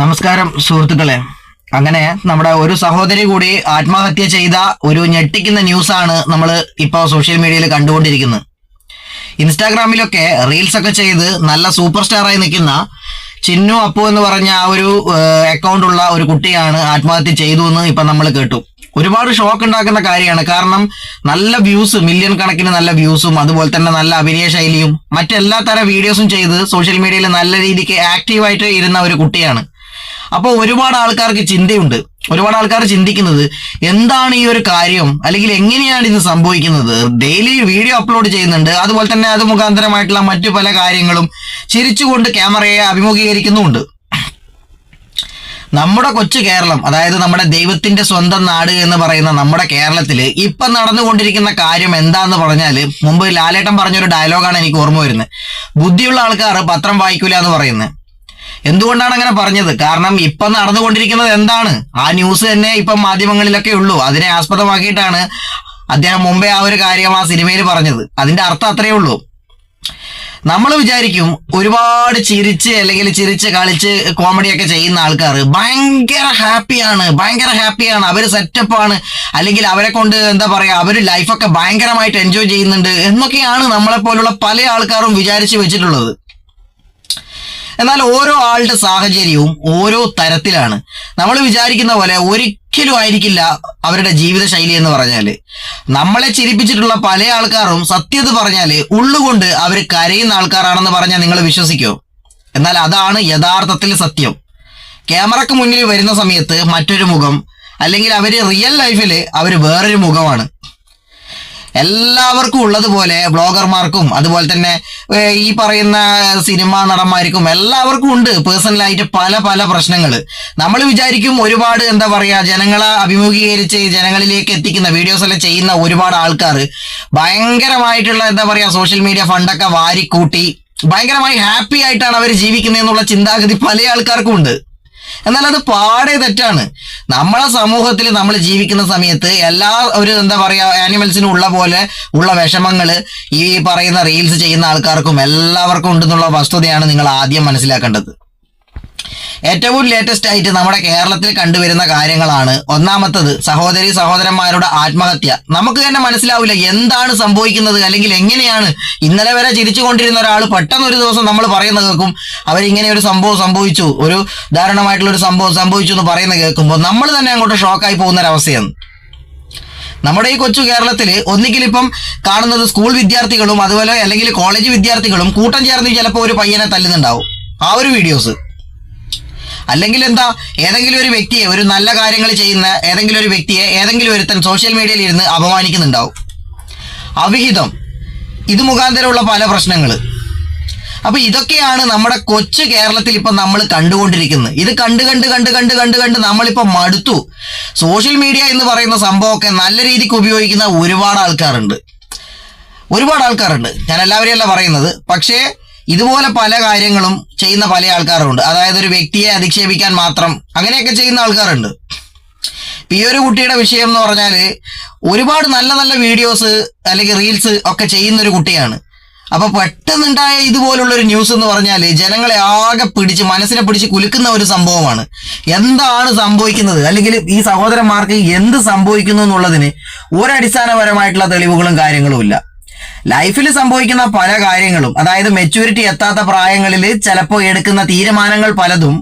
നമസ്കാരം സുഹൃത്തുക്കളെ. അങ്ങനെ നമ്മുടെ ഒരു സഹോദരി കൂടി ആത്മഹത്യ ചെയ്ത ഒരു ഞെട്ടിക്കുന്ന ന്യൂസ് ആണ് നമ്മൾ ഇപ്പോൾ സോഷ്യൽ മീഡിയയിൽ കണ്ടുകൊണ്ടിരിക്കുന്നത്. ഇൻസ്റ്റാഗ്രാമിലൊക്കെ റീൽസ് ഒക്കെ ചെയ്ത് നല്ല സൂപ്പർ സ്റ്റാറായി നിൽക്കുന്ന ചിന്നു അപ്പു എന്ന് പറഞ്ഞ ആ ഒരു അക്കൗണ്ട് ഉള്ള ഒരു കുട്ടിയാണ് ആത്മഹത്യ ചെയ്തു എന്ന് ഇപ്പൊ നമ്മൾ കേട്ടു. ഒരുപാട് ഷോക്ക് ഉണ്ടാക്കുന്ന കാര്യമാണ്. കാരണം നല്ല വ്യൂസ് മില്യൺ കണക്കിന് നല്ല വ്യൂസും അതുപോലെ തന്നെ നല്ല അഭിനയ ശൈലിയും മറ്റെല്ലാ തരം വീഡിയോസും ചെയ്ത് സോഷ്യൽ മീഡിയയിൽ നല്ല രീതിക്ക് ആക്റ്റീവായിട്ട് ഇരുന്ന ഒരു കുട്ടിയാണ്. അപ്പോൾ ഒരുപാട് ആൾക്കാർക്ക് ചിന്തയുണ്ട്. ഒരുപാട് ആൾക്കാർ ചിന്തിക്കുന്നത് എന്താണ് ഈ ഒരു കാര്യം? അല്ലെങ്കിൽ എങ്ങനെയാണ് ഇത് സംഭവിക്കുന്നത്? ഡെയിലി വീഡിയോ അപ്ലോഡ് ചെയ്യുന്നുണ്ട്. അതുപോലെ തന്നെ അത് മുഖാന്തരമായിട്ടുള്ള മറ്റു പല കാര്യങ്ങളും ചിരിച്ചുകൊണ്ട് ക്യാമറയെ അഭിമുഖീകരിക്കുന്നുമുണ്ട്. നമ്മുടെ കൊച്ചു കേരളം അതായത് നമ്മുടെ ദൈവത്തിന്റെ സ്വന്തം നാട് എന്ന് പറയുന്ന നമ്മുടെ കേരളത്തിൽ ഇപ്പം നടന്നുകൊണ്ടിരിക്കുന്ന കാര്യം എന്താന്ന് പറഞ്ഞാൽ മുമ്പ് ലാലേട്ടൻ പറഞ്ഞൊരു ഡയലോഗാണ് എനിക്ക് ഓർമ്മ വരുന്നത്. ബുദ്ധിയുള്ള ആൾക്കാർ പത്രം വായിക്കൂല എന്ന് പറയുന്നത്. എന്തുകൊണ്ടാണ് അങ്ങനെ പറഞ്ഞത്? കാരണം ഇപ്പം നടന്നുകൊണ്ടിരിക്കുന്നത് എന്താണ്? ആ ന്യൂസ് തന്നെ ഇപ്പം മാധ്യമങ്ങളിലൊക്കെ ഉള്ളൂ. അതിനെ ആസ്പദമാക്കിയിട്ടാണ് അദ്ദേഹം മുമ്പേ ആ ഒരു കാര്യം ആ സിനിമയിൽ പറഞ്ഞത്. അതിന്റെ അർത്ഥം അത്രയേ ഉള്ളൂ. നമ്മൾ വിചാരിക്കും ഒരുപാട് ചിരിച്ച് അല്ലെങ്കിൽ ചിരിച്ച് കളിച്ച് കോമഡിയൊക്കെ ചെയ്യുന്ന ആൾക്കാർ ഭയങ്കര ഹാപ്പിയാണ് ഭയങ്കര ഹാപ്പിയാണ് അവർ സെറ്റപ്പാണ് അല്ലെങ്കിൽ അവരെ കൊണ്ട് എന്താ പറയാ അവർ ലൈഫൊക്കെ ഭയങ്കരമായിട്ട് എൻജോയ് ചെയ്യുന്നുണ്ട് എന്നൊക്കെയാണ് നമ്മളെ പോലുള്ള പല ആൾക്കാരും വിചാരിച്ച് വെച്ചിട്ടുള്ളത്. എന്നാൽ ഓരോ ആളുടെ സാഹചര്യവും ഓരോ തരത്തിലാണ്. നമ്മൾ വിചാരിക്കുന്ന പോലെ ഒരിക്കലും ആയിരിക്കില്ല അവരുടെ ജീവിത ശൈലി എന്ന് പറഞ്ഞാൽ. നമ്മളെ ചിരിപ്പിച്ചിട്ടുള്ള പല ആൾക്കാരും സത്യത പറഞ്ഞാൽ ഉള്ളുകൊണ്ട് അവർ കരയുന്ന ആൾക്കാരാണെന്ന് പറഞ്ഞാൽ നിങ്ങൾ വിശ്വസിക്കോ? എന്നാൽ അതാണ് യഥാർത്ഥത്തിൽ സത്യം. ക്യാമറക്ക് മുന്നിൽ വരുന്ന സമയത്ത് മറ്റൊരു മുഖം അല്ലെങ്കിൽ അവർ റിയൽ ലൈഫിൽ അവർ വേറൊരു മുഖമാണ്. എല്ലാവർക്കും ഉള്ളതുപോലെ ബ്ലോഗർമാർക്കും അതുപോലെ തന്നെ ഈ പറയുന്ന സിനിമാ നടന്മാർക്കും എല്ലാവർക്കും ഉണ്ട് പേഴ്സണലായിട്ട് പല പല പ്രശ്നങ്ങൾ നമ്മൾ വിചാരിക്കും ഒരുപാട് എന്താ പറയുക ജനങ്ങളെ അഭിമുഖീകരിച്ച് ജനങ്ങളിലേക്ക് എത്തിക്കുന്ന വീഡിയോസ് എല്ലാം ചെയ്യുന്ന ഒരുപാട് ആൾക്കാർ ഭയങ്കരമായിട്ടുള്ള എന്താ പറയുക സോഷ്യൽ മീഡിയ ഫണ്ടൊക്കെ വാരിക്കൂട്ടി ഭയങ്കരമായി ഹാപ്പി ആയിട്ടാണ് അവർ ജീവിക്കുന്നത് എന്നുള്ള ചിന്താഗതി പല ആൾക്കാർക്കും ഉണ്ട്. എന്നാൽ അത് പാടെ തെറ്റാണ്. നമ്മളെ സമൂഹത്തിൽ നമ്മൾ ജീവിക്കുന്ന സമയത്ത് എല്ലാ ഒരു എന്താ പറയുക ആനിമൽസിനും ഉള്ള പോലെ ഉള്ള വിഷമങ്ങൾ ഈ പറയുന്ന റീൽസ് ചെയ്യുന്ന ആൾക്കാർക്കും എല്ലാവർക്കും ഉണ്ടെന്നുള്ള വസ്തുതയാണ് നിങ്ങൾ ആദ്യം മനസ്സിലാക്കേണ്ടത്. ഏറ്റവും ലേറ്റസ്റ്റ് ആയിട്ട് നമ്മുടെ കേരളത്തിൽ കണ്ടുവരുന്ന കാര്യങ്ങളാണ്. ഒന്നാമത്തത് സഹോദരി സഹോദരന്മാരുടെ ആത്മഹത്യ. നമുക്ക് തന്നെ മനസ്സിലാവില്ല എന്താണ് സംഭവിക്കുന്നത് അല്ലെങ്കിൽ എങ്ങനെയാണ്. ഇന്നലെ വരെ ചിരിച്ചുകൊണ്ടിരുന്ന ഒരാൾ പെട്ടെന്ന് ഒരു ദിവസം നമ്മൾ പറയുന്ന കേൾക്കും. അവരിങ്ങനെ ഒരു സംഭവം സംഭവിച്ചു. ഒരു ദാരുണമായിട്ടുള്ള ഒരു സംഭവം സംഭവിച്ചു എന്ന് പറയുന്ന കേൾക്കുമ്പോൾ നമ്മൾ തന്നെ അങ്ങോട്ട് ഷോക്കായി പോകുന്ന ഒരവസ്ഥയാണ് നമ്മുടെ ഈ കൊച്ചു കേരളത്തിൽ ഒന്നുകിൽ ഇപ്പം കാണുന്നത് സ്കൂൾ വിദ്യാർത്ഥികളും അതുപോലെ അല്ലെങ്കിൽ കോളേജ് വിദ്യാർത്ഥികളും കൂട്ടം ചേർന്ന് ചിലപ്പോൾ ഒരു പയ്യനെ തല്ലുന്നുണ്ടാവും. ആ ഒരു വീഡിയോസ് അല്ലെങ്കിൽ എന്താ ഏതെങ്കിലും ഒരു വ്യക്തിയെ ഒരു നല്ല കാര്യങ്ങൾ ചെയ്യുന്ന ഏതെങ്കിലും ഒരു വ്യക്തിയെ ഏതെങ്കിലും ഒരുത്തൻ സോഷ്യൽ മീഡിയയിൽ ഇരുന്ന് അപമാനിക്കുന്നുണ്ടാവും. അവിഹിതം. ഇത് മുഖാന്തരമുള്ള പല പ്രശ്നങ്ങൾ. അപ്പൊ ഇതൊക്കെയാണ് നമ്മുടെ കൊച്ചു കേരളത്തിൽ ഇപ്പൊ നമ്മൾ കണ്ടുകൊണ്ടിരിക്കുന്നത്. ഇത് കണ്ട് കണ്ട് കണ്ട് കണ്ട് കണ്ട് കണ്ട് നമ്മളിപ്പോ മടുത്തു. സോഷ്യൽ മീഡിയ എന്ന് പറയുന്ന സംഭവമൊക്കെ നല്ല രീതിക്ക് ഉപയോഗിക്കുന്ന ഒരുപാട് ആൾക്കാരുണ്ട്. ഒരുപാട് ആൾക്കാരുണ്ട്. ഞാൻ എല്ലാവരെയും അല്ല പറയുന്നത്. പക്ഷേ ഇതുപോലെ പല കാര്യങ്ങളും ചെയ്യുന്ന പല ആൾക്കാരുണ്ട്. അതായത് ഒരു വ്യക്തിയെ അധിക്ഷേപിക്കാൻ മാത്രം അങ്ങനെയൊക്കെ ചെയ്യുന്ന ആൾക്കാരുണ്ട്. ഈ ഒരു കുട്ടിയുടെ വിഷയം എന്ന് പറഞ്ഞാൽ ഒരുപാട് നല്ല നല്ല വീഡിയോസ് അല്ലെങ്കിൽ റീൽസ് ഒക്കെ ചെയ്യുന്ന ഒരു കുട്ടിയാണ്. അപ്പൊ പെട്ടെന്നുണ്ടായ ഇതുപോലുള്ള ഒരു ന്യൂസ് എന്ന് പറഞ്ഞാൽ ജനങ്ങളെ ആകെ പിടിച്ച് മനസ്സിനെ പിടിച്ച് കുലുക്കുന്ന ഒരു സംഭവമാണ്. എന്താണ് സംഭവിക്കുന്നത്? അല്ലെങ്കിൽ ഈ സഹോദരന്മാർക്ക് എന്ത് സംഭവിക്കുന്നു എന്നുള്ളതിന് ഒരടിസ്ഥാനപരമായിട്ടുള്ള തെളിവുകളും കാര്യങ്ങളും ഇല്ല. ലൈഫിൽ സംഭവിക്കുന്ന പല കാര്യങ്ങളും അതായത് മെച്യൂരിറ്റി എത്താത്ത പ്രായങ്ങളിൽ ചിലപ്പോൾ എടുക്കുന്ന തീരുമാനങ്ങൾ പലതും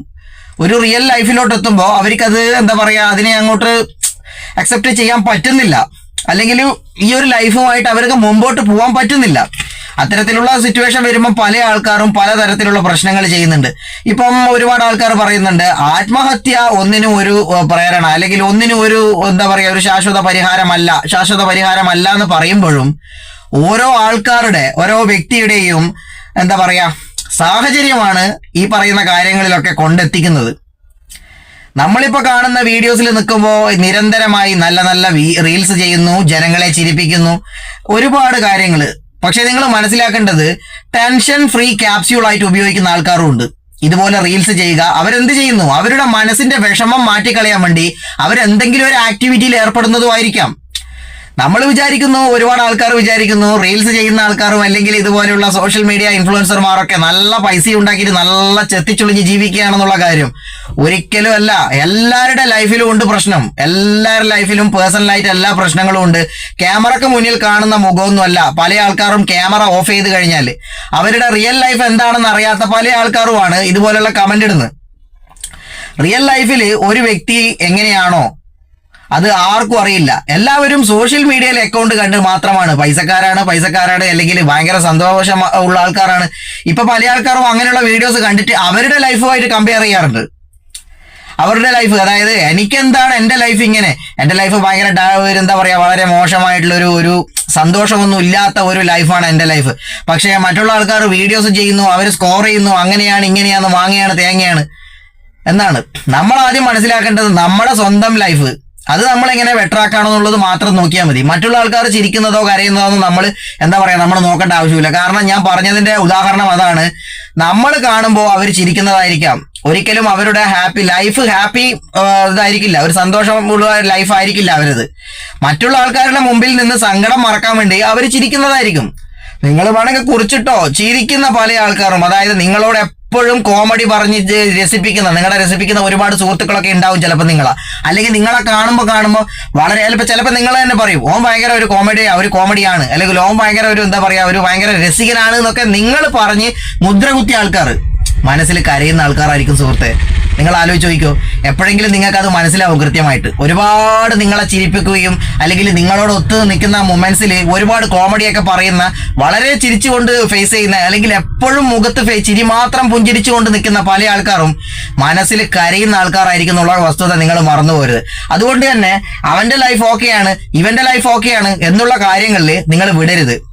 ഒരു റിയൽ ലൈഫിലോട്ട് എത്തുമ്പോൾ അവർക്കത് എന്താ പറയുക അതിനെ അങ്ങോട്ട് അക്സെപ്റ്റ് ചെയ്യാൻ പറ്റുന്നില്ല. അല്ലെങ്കിൽ ഈ ഒരു ലൈഫുമായിട്ട് അവർക്ക് മുമ്പോട്ട് പോകാൻ പറ്റുന്നില്ല. അത്തരത്തിലുള്ള സിറ്റുവേഷൻ വരുമ്പോൾ പല ആൾക്കാരും പലതരത്തിലുള്ള പ്രശ്നങ്ങൾ ചെയ്യുന്നുണ്ട്. ഇപ്പം ഒരുപാട് ആൾക്കാർ പറയുന്നുണ്ട് ആത്മഹത്യ ഒന്നിനും ഒരു പ്രേരണ അല്ലെങ്കിൽ ഒന്നിനും ഒരു എന്താ പറയുക ഒരു ശാശ്വത പരിഹാരമല്ല ശാശ്വത പരിഹാരമല്ല എന്ന് പറയുമ്പോഴും ഓരോ ആൾക്കാരുടെ ഓരോ വ്യക്തിയുടെയും എന്താ പറയാ സാഹചര്യമാണ് ഈ പറയുന്ന കാര്യങ്ങളിലൊക്കെ കൊണ്ടെത്തിക്കുന്നത്. നമ്മളിപ്പോ കാണുന്ന വീഡിയോസിൽ നിൽക്കുമ്പോൾ നിരന്തരമായി നല്ല നല്ല റീൽസ് ചെയ്യുന്നു ജനങ്ങളെ ചിരിപ്പിക്കുന്നു ഒരുപാട് കാര്യങ്ങൾ പക്ഷെ നിങ്ങൾ മനസ്സിലാക്കേണ്ടത് ടെൻഷൻ ഫ്രീ ക്യാപ്സ്യൂൾ ആയിട്ട് ഉപയോഗിക്കുന്ന ആൾക്കാരും ഉണ്ട്. ഇതുപോലെ റീൽസ് ചെയ്യുക അവരെന്ത് ചെയ്യുന്നു? അവരുടെ മനസ്സിന്റെ വിഷമം മാറ്റിക്കളയാൻ വേണ്ടി അവരെന്തെങ്കിലും ഒരു ആക്ടിവിറ്റിയിൽ ഏർപ്പെടുന്നതും ആയിരിക്കാം നമ്മൾ വിചാരിക്കുന്നു ഒരുപാട് ആൾക്കാർ വിചാരിക്കുന്നു റീൽസ് ചെയ്യുന്ന ആൾക്കാരും അല്ലെങ്കിൽ ഇതുപോലെയുള്ള സോഷ്യൽ മീഡിയ ഇൻഫ്ലുവൻസർമാരൊക്കെ നല്ല പൈസ ഉണ്ടാക്കിയിട്ട് നല്ല ചെത്തിച്ചുളിഞ്ഞ് ജീവിക്കുകയാണെന്നുള്ള കാര്യം. ഒരിക്കലും അല്ല. എല്ലാവരുടെ ലൈഫിലും ഉണ്ട് പ്രശ്നം. എല്ലാവരുടെ ലൈഫിലും പേഴ്സണലായിട്ട് എല്ലാ പ്രശ്നങ്ങളും ഉണ്ട്. ക്യാമറക്ക് മുന്നിൽ കാണുന്ന മുഖമൊന്നുമല്ല. പല ആൾക്കാരും ക്യാമറ ഓഫ് ചെയ്ത് കഴിഞ്ഞാൽ. അവരുടെ റിയൽ ലൈഫ് എന്താണെന്ന് അറിയാത്ത പല ആൾക്കാരുമാണ് ഇതുപോലെയുള്ള കമന്റ് ഇടുന്നത്. റിയൽ ലൈഫിൽ ഒരു വ്യക്തി എങ്ങനെയാണോ അത് ആർക്കും അറിയില്ല. എല്ലാവരും സോഷ്യൽ മീഡിയയിൽ അക്കൗണ്ട് കണ്ട് മാത്രമാണ്. പൈസക്കാരാണ് പൈസക്കാരാണ് അല്ലെങ്കിൽ ഭയങ്കര സന്തോഷം ഉള്ള ആൾക്കാരാണ്. ഇപ്പൊ പല ആൾക്കാരും അങ്ങനെയുള്ള വീഡിയോസ് കണ്ടിട്ട് അവരുടെ ലൈഫുമായിട്ട് കമ്പയർ ചെയ്യാറുണ്ട്. അവരുടെ ലൈഫ് അതായത് എനിക്കെന്താണ് എന്റെ ലൈഫ് ഇങ്ങനെ? എന്റെ ലൈഫ് ഭയങ്കര എന്താ പറയാ വളരെ മോശമായിട്ടുള്ള ഒരു ഒരു സന്തോഷമൊന്നും ഇല്ലാത്ത ഒരു ലൈഫാണ് എന്റെ ലൈഫ് പക്ഷേ മറ്റുള്ള ആൾക്കാർ വീഡിയോസ് ചെയ്യുന്നു അവർ സ്കോർ ചെയ്യുന്നു അങ്ങനെയാണ് ഇങ്ങനെയാണ് വാങ്ങിയാണ് തേങ്ങയാണ്. എന്നാണ്. നമ്മൾ ആദ്യം മനസ്സിലാക്കേണ്ടത് നമ്മുടെ സ്വന്തം ലൈഫ് അത് നമ്മൾ എങ്ങനെ മാത്രം നോക്കിയാൽ മതി. മറ്റുള്ള ആൾക്കാർ ചിരിക്കുന്നതോ കരയുന്നതോ നമ്മൾ എന്താ പറയാ നമ്മൾ നോക്കേണ്ട ആവശ്യമില്ല. കാരണം ഞാൻ പറഞ്ഞതിന്റെ ഉദാഹരണം അതാണ്. നമ്മൾ കാണുമ്പോൾ അവർ ചിരിക്കുന്നതായിരിക്കാം. ഒരിക്കലും അവരുടെ ഹാപ്പി ലൈഫ് ഹാപ്പി ഇതായിരിക്കില്ല. ഒരു സന്തോഷമുള്ള ലൈഫ് ആയിരിക്കില്ല അവരത്. മറ്റുള്ള ആൾക്കാരുടെ മുമ്പിൽ നിന്ന് സങ്കടം മറക്കാൻ വേണ്ടി അവർ ചിരിക്കുന്നതായിരിക്കും. നിങ്ങൾ വേണമെങ്കിൽ കുറിച്ചിട്ടോ ചിരിക്കുന്ന പല ആൾക്കാരും അതായത് നിങ്ങളോട് എപ്പോഴും കോമഡി പറഞ്ഞ് രസിപ്പിക്കുന്ന നിങ്ങളെ രസിപ്പിക്കുന്ന ഒരുപാട് സുഹൃത്തുക്കളൊക്കെ ഉണ്ടാവും ചിലപ്പോൾ നിങ്ങളെ. അല്ലെങ്കിൽ നിങ്ങളെ കാണുമ്പോൾ കാണുമ്പോൾ വളരെ ചിലപ്പോൾ ചിലപ്പോൾ നിങ്ങൾ തന്നെ പറയും ഓം ഭയങ്കര ഒരു കോമഡി ഒരു കോമഡിയാണ് അല്ലെങ്കിൽ ഓൻ ഭയങ്കര ഒരു എന്താ പറയുക ഒരു ഭയങ്കര രസികനാണ് എന്നൊക്കെ നിങ്ങൾ പറഞ്ഞ് മുദ്ര കുത്തിയ ആൾക്കാർ മനസ്സിൽ കരയുന്ന ആൾക്കാരായിരിക്കും സുഹൃത്തെ. നിങ്ങൾ ആലോചിച്ച് നോക്കിക്കോ. എപ്പോഴെങ്കിലും നിങ്ങൾക്ക് അത് മനസ്സിലാവും കൃത്യമായിട്ട്. ഒരുപാട് നിങ്ങളെ ചിരിപ്പിക്കുകയും അല്ലെങ്കിൽ നിങ്ങളോട് ഒത്തു നിൽക്കുന്ന മൊമെന്റ്സിൽ ഒരുപാട് കോമഡിയൊക്കെ പറയുന്ന വളരെ ചിരിച്ചുകൊണ്ട് ഫേസ് ചെയ്യുന്ന അല്ലെങ്കിൽ എപ്പോഴും മുഖത്ത് ചിരി മാത്രം പുഞ്ചിരിച്ചുകൊണ്ട് നിൽക്കുന്ന പല ആൾക്കാരും മനസ്സിൽ കരയുന്ന ആൾക്കാരായിരിക്കും എന്നുള്ള വസ്തുത നിങ്ങൾ മറന്നു പോരുത് അതുകൊണ്ട് തന്നെ അവന്റെ ലൈഫ് ഓക്കെയാണ് ഇവന്റെ ലൈഫ് ഓക്കെയാണ് എന്നുള്ള കാര്യങ്ങളിൽ നിങ്ങൾ വിടരുത്.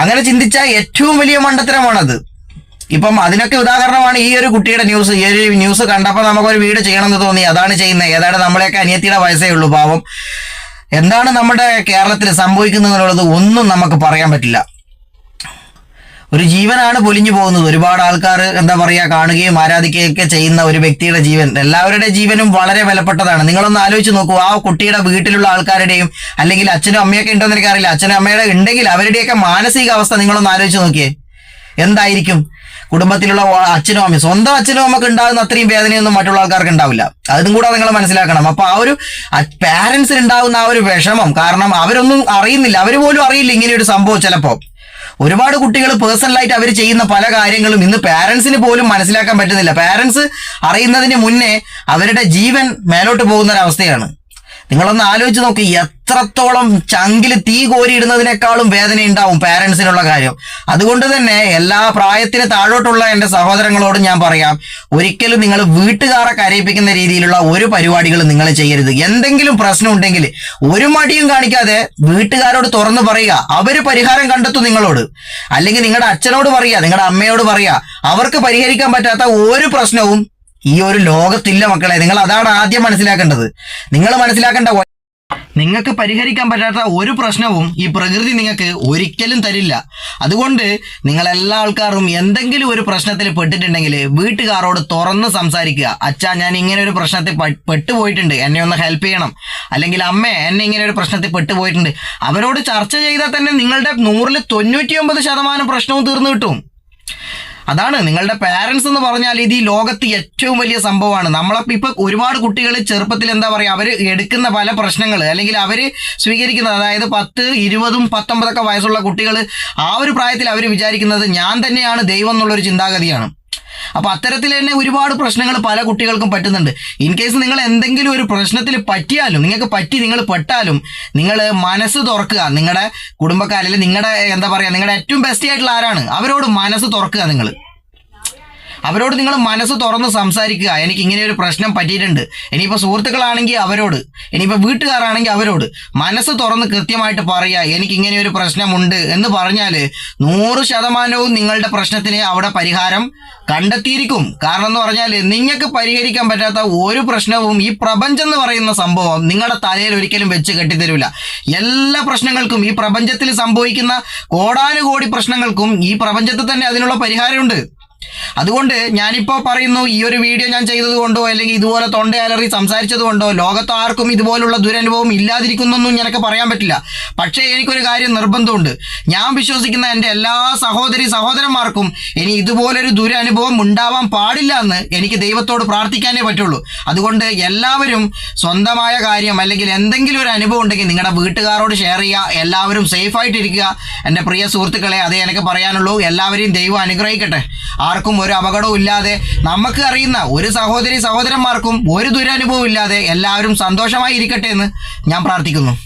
അങ്ങനെ ചിന്തിച്ച ഏറ്റവും വലിയ മണ്ടത്തരമാണത്. ഇപ്പം അതിനൊക്കെ ഉദാഹരണമാണ് ഈ ഒരു കുട്ടിയുടെ ന്യൂസ്. ഈ ഒരു ന്യൂസ് കണ്ടപ്പോൾ നമുക്കൊരു വീട് ചെയ്യണമെന്ന് തോന്നി. അതാണ് ചെയ്യുന്നത്. ഏതാണ്ട് നമ്മളെയൊക്കെ അനിയത്തിയുടെ വയസ്സേ ഉള്ളൂ പാവം. എന്താണ് നമ്മുടെ കേരളത്തിൽ സംഭവിക്കുന്നത് എന്നുള്ളത് ഒന്നും നമുക്ക് പറയാൻ പറ്റില്ല. ഒരു ജീവനാണ് പൊലിഞ്ഞു പോകുന്നത്. ഒരുപാട് ആൾക്കാർ എന്താ പറയുക കാണുകയും ആരാധിക്കുകയും ഒക്കെ ചെയ്യുന്ന ഒരു വ്യക്തിയുടെ ജീവൻ. എല്ലാവരുടെ ജീവനും വളരെ വിലപ്പെട്ടതാണ്. നിങ്ങളൊന്ന് ആലോചിച്ച് നോക്കൂ. ആ കുട്ടിയുടെ വീട്ടിലുള്ള ആൾക്കാരുടെയും അല്ലെങ്കിൽ അച്ഛനും അമ്മയൊക്കെ ഉണ്ടോ എന്ന് എനിക്കറിയില്ല. അച്ഛനും അമ്മയുടെ ഉണ്ടെങ്കിൽ അവരുടെയൊക്കെ മാനസികാവസ്ഥ നിങ്ങളൊന്ന് ആലോചിച്ച് നോക്കിയേ. എന്തായിരിക്കും? കുടുംബത്തിലുള്ള അച്ഛനും അമ്മയും സ്വന്തം അച്ഛനും അമ്മയ്ക്ക് ഉണ്ടാകുന്ന അത്രയും വേദനയൊന്നും മറ്റുള്ള ആൾക്കാർക്ക് ഉണ്ടാവില്ല. അതും കൂടെ നിങ്ങൾ മനസ്സിലാക്കണം. അപ്പൊ ആ ഒരു പാരന്റ്സിന് ഉണ്ടാകുന്ന ആ ഒരു വിഷമം കാരണം അവരൊന്നും അറിയുന്നില്ല. അവർ പോലും അറിയില്ല ഇങ്ങനെ ഒരു സംഭവം ചിലപ്പോൾ ഒരുപാട് കുട്ടികൾ പേഴ്സണലായിട്ട് അവർ ചെയ്യുന്ന പല കാര്യങ്ങളും ഇന്ന് പാരന്റ്സിന് പോലും മനസ്സിലാക്കാൻ പറ്റുന്നില്ല. പാരന്റ്സ് അറിയുന്നതിന് മുന്നേ അവരുടെ ജീവൻ മേലോട്ട് പോകുന്ന ഒരവസ്ഥയാണ് നിങ്ങളൊന്ന് ആലോചിച്ച് നോക്ക് എത്രത്തോളം ചങ്കിൽ തീ കോരിയിടുന്നതിനേക്കാളും വേദന ഉണ്ടാവും പാരൻസിനുള്ള കാര്യം. അതുകൊണ്ട് തന്നെ എല്ലാ പ്രായത്തിന് താഴോട്ടുള്ള എന്റെ സഹോദരങ്ങളോട് ഞാൻ പറയാം ഒരിക്കലും നിങ്ങൾ വീട്ടുകാരെ കരയിപ്പിക്കുന്ന രീതിയിലുള്ള ഒരു പരിപാടികൾ നിങ്ങൾ ചെയ്യരുത്. എന്തെങ്കിലും പ്രശ്നം ഉണ്ടെങ്കിൽ ഒരു മടിയും കാണിക്കാതെ വീട്ടുകാരോട് തുറന്നു പറയുക. അവർ പരിഹാരം കണ്ടെത്തും നിങ്ങളോട്. അല്ലെങ്കിൽ നിങ്ങളുടെ അച്ഛനോട് പറയുക നിങ്ങളുടെ അമ്മയോട് പറയുക. അവർക്ക് പരിഹരിക്കാൻ പറ്റാത്ത ഒരു പ്രശ്നവും ഈ ഒരു ലോകത്തില്ല മക്കളെ. നിങ്ങൾ അതാണ് ആദ്യം മനസ്സിലാക്കേണ്ടത്. നിങ്ങൾ മനസ്സിലാക്കേണ്ട നിങ്ങൾക്ക് പരിഹരിക്കാൻ പറ്റാത്ത ഒരു പ്രശ്നവും ഈ പ്രകൃതി നിങ്ങൾക്ക് ഒരിക്കലും തരില്ല. അതുകൊണ്ട് നിങ്ങൾ എല്ലാ ആൾക്കാരും എന്തെങ്കിലും ഒരു പ്രശ്നത്തിൽ പെട്ടിട്ടുണ്ടെങ്കിൽ വീട്ടുകാരോട് തുറന്ന് സംസാരിക്കുക. അച്ഛാ ഞാൻ ഇങ്ങനെ ഒരു പ്രശ്നത്തിൽ പെട്ടുപോയിട്ടുണ്ട്. എന്നെ ഒന്ന് ഹെൽപ്പ് ചെയ്യണം. അല്ലെങ്കിൽ അമ്മ എന്നെ ഇങ്ങനെ ഒരു പ്രശ്നത്തിൽ പെട്ടുപോയിട്ടുണ്ട്. അവരോട് ചർച്ച ചെയ്താൽ തന്നെ നിങ്ങളുടെ നൂറിൽ തൊണ്ണൂറ്റിയൊമ്പത് ശതമാനം പ്രശ്നവും തീർന്നു കിട്ടും. അതാണ് നിങ്ങളുടെ പാരൻസ് എന്ന് പറഞ്ഞാൽ ഇത് ഈ ലോകത്ത് ഏറ്റവും വലിയ സംഭവമാണ്. നമ്മളെ ഇപ്പൊ ഒരുപാട് കുട്ടികൾ ചെറുപ്പത്തിൽ എന്താ പറയാ അവർ എടുക്കുന്ന പല പ്രശ്നങ്ങൾ അല്ലെങ്കിൽ അവർ സ്വീകരിക്കുന്നത് അതായത് പത്ത് ഇരുപതും പത്തൊമ്പതൊക്കെ വയസ്സുള്ള കുട്ടികൾ ആ ഒരു പ്രായത്തിൽ അവർ വിചാരിക്കുന്നത് ഞാൻ തന്നെയാണ് ദൈവം എന്നുള്ളൊരു ചിന്താഗതിയാണ്. അപ്പൊ അത്തരത്തിൽ തന്നെ ഒരുപാട് പ്രശ്നങ്ങൾ പല കുട്ടികൾക്കും പറ്റുന്നുണ്ട്. ഇൻ കേസ് നിങ്ങൾ എന്തെങ്കിലും ഒരു പ്രശ്നത്തിൽ പറ്റിയാലും നിങ്ങൾക്ക് പറ്റി നിങ്ങൾ പെട്ടാലും നിങ്ങൾ മനസ്സ് തുറക്കുക. നിങ്ങളുടെ കുടുംബക്കാരിൽ നിങ്ങളുടെ എന്താ പറയുക നിങ്ങളുടെ ഏറ്റവും ബെസ്റ്റ് ആയിട്ടുള്ള ആരാണ്? അവരോട് മനസ്സ് തുറക്കുക നിങ്ങൾ. അവരോട് നിങ്ങൾ മനസ്സ് തുറന്ന് സംസാരിക്കുക. എനിക്ക് ഇങ്ങനെ ഒരു പ്രശ്നം പറ്റിയിട്ടുണ്ട്. ഇനിയിപ്പോൾ സുഹൃത്തുക്കളാണെങ്കിൽ അവരോട് ഇനിയിപ്പോൾ വീട്ടുകാരാണെങ്കിൽ അവരോട് മനസ്സ് തുറന്ന് കൃത്യമായിട്ട് പറയുക എനിക്ക് ഇങ്ങനെ ഒരു പ്രശ്നമുണ്ട് എന്ന് പറഞ്ഞാൽ നൂറ് ശതമാനവും നിങ്ങളുടെ പ്രശ്നത്തിന് അവിടെ പരിഹാരം കണ്ടെത്തിയിരിക്കും. കാരണം എന്ന് പറഞ്ഞാൽ നിങ്ങൾക്ക് പരിഹരിക്കാൻ പറ്റാത്ത ഒരു പ്രശ്നവും ഈ പ്രപഞ്ചം എന്ന് പറയുന്ന സംഭവം നിങ്ങളുടെ തലയിൽ ഒരിക്കലും വെച്ച് കെട്ടിത്തരില്ല എല്ലാ പ്രശ്നങ്ങൾക്കും ഈ പ്രപഞ്ചത്തിൽ സംഭവിക്കുന്ന കോടാനുകോടി പ്രശ്നങ്ങൾക്കും ഈ പ്രപഞ്ചത്തിൽ തന്നെ അതിനുള്ള പരിഹാരമുണ്ട്. അതുകൊണ്ട് ഞാനിപ്പോൾ പറയുന്നു ഈ ഒരു വീഡിയോ ഞാൻ ചെയ്തതുകൊണ്ടോ അല്ലെങ്കിൽ ഇതുപോലെ തൊണ്ട അലറി സംസാരിച്ചത് കൊണ്ടോ ലോകത്ത് ആർക്കും ഇതുപോലുള്ള ദുരനുഭവം ഇല്ലാതിരിക്കുന്നൊന്നും എനിക്ക് പറയാൻ പറ്റില്ല. പക്ഷേ എനിക്കൊരു കാര്യം നിർബന്ധമുണ്ട്. ഞാൻ വിശ്വസിക്കുന്ന എന്റെ എല്ലാ സഹോദരി സഹോദരന്മാർക്കും ഇനി ഇതുപോലൊരു ദുരനുഭവം ഉണ്ടാവാൻ പാടില്ല എന്ന് എനിക്ക് ദൈവത്തോട് പ്രാർത്ഥിക്കാനേ പറ്റുള്ളൂ. അതുകൊണ്ട് എല്ലാവരും സ്വന്തമായ കാര്യം അല്ലെങ്കിൽ എന്തെങ്കിലും ഒരു അനുഭവം ഉണ്ടെങ്കിൽ നിങ്ങളുടെ വീട്ടുകാരോട് ഷെയർ ചെയ്യുക. എല്ലാവരും സേഫായിട്ടിരിക്കുക എന്റെ പ്രിയ സുഹൃത്തുക്കളെ അതേ എനിക്ക് പറയാനുള്ളൂ. എല്ലാവരെയും ദൈവം അനുഗ്രഹിക്കട്ടെ. ആർക്കും ഒരു അപകടവും ഇല്ലാതെ നമുക്ക് അറിയുന്ന ഒരു സഹോദരി സഹോദരന്മാർക്കും ഒരു ദുരനുഭവം ഇല്ലാതെ എല്ലാവരും സന്തോഷമായി ഇരിക്കട്ടെ എന്ന് ഞാൻ പ്രാർത്ഥിക്കുന്നു.